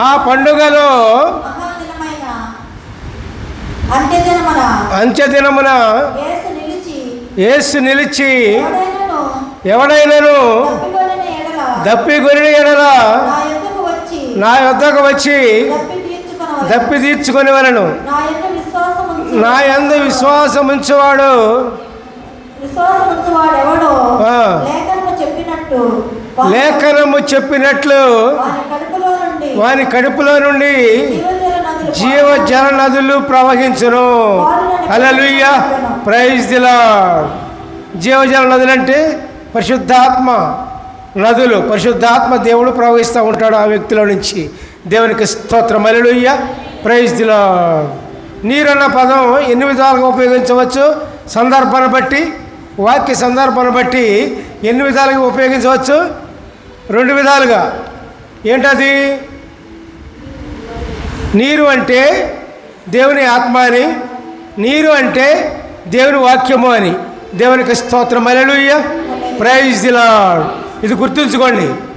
ఆ పండుగలో అంత్యదినమున యేసు నిలిచి ఎవడైనను దప్పి గొరిని ఎడల నా యొద్దకు వచ్చి దప్పి తీర్చుకొని వలను నా యొక్క విశ్వాసం ఉంచువాడు లేఖనము చెప్పినట్లు వాని కడుపులో నుండి జీవజల నదులు జీవ జల నదులు ప్రవహించును. అలలుయ్య ప్రైజ్ దిలా జీవజల నదులు అంటే పరిశుద్ధాత్మ నదులు. పరిశుద్ధాత్మ దేవుడు ప్రవహిస్తూ ఉంటాడు ఆ వ్యక్తిలో నుంచి. దేవునికి స్తోత్రం. అలలుయ్య ప్రైజ్ దిలా నీరన్న పదం ఎన్ని విధాలుగా ఉపయోగించవచ్చు. సందర్భాన్ని బట్టి వాక్య సందర్భాన్ని బట్టి ఎన్ని విధాలుగా ఉపయోగించవచ్చు. రెండు విధాలుగా. ఏంటది? నీరు అంటే దేవుని ఆత్మ అని నీరు అంటే దేవుని వాక్యము అని. దేవునికి స్తోత్రం. అలెలుయ్య ప్రైజ్ ఇది గుర్తుంచుకోండి.